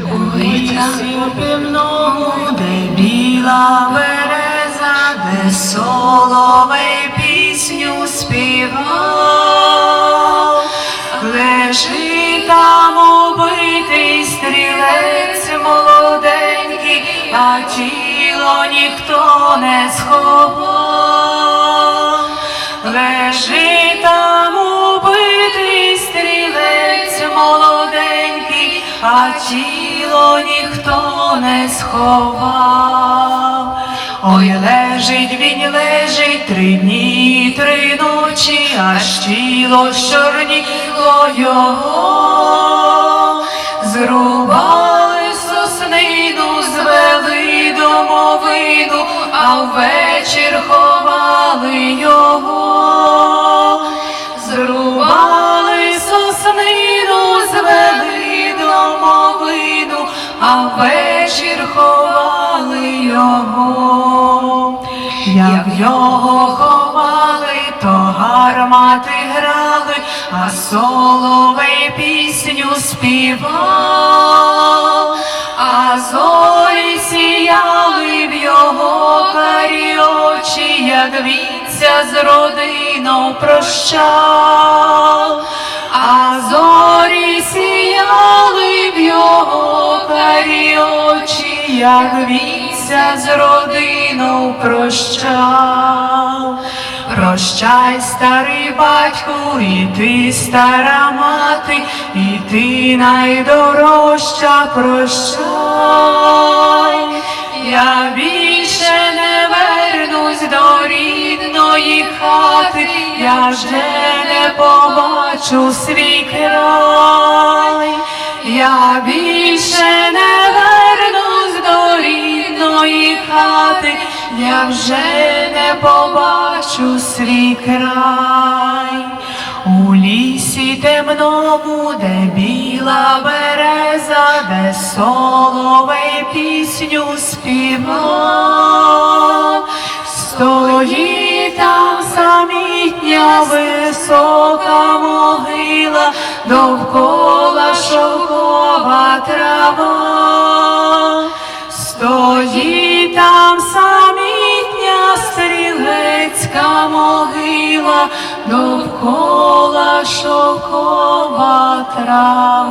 У лісі півному, де біла береза, де соловей пісню співав, лежить там убитий стрілець молоденький, а тіло ніхто не сховав. Лежить а тіло ніхто не сховав. Ой, лежить він, лежить три дні, три ночі, аж тіло щорніло його. Зрубали соснину, звели домовину, а ввечір ховали його. А ввечір ховали його. Як його ховали, то гармати грали, а соловей пісню співав, а зорі сіяли в його карі очі, як вінця з родиною прощав, а зорі сіяли в його карі очі, як вінця з родиною прощав. Прощай, старий батьку, і ти стара мати, і ти найдорожча прощай. Я більше не вернусь до рідної хати, я вже не побачу свій край. Я більше рідної я вже не побачу свій край. У лісі темному, де біла береза, де соловей пісню співав, стоїть там самітня висока могила, довкола шовкова трава. Стоїть стрілецька могила, довкола шовкова трава.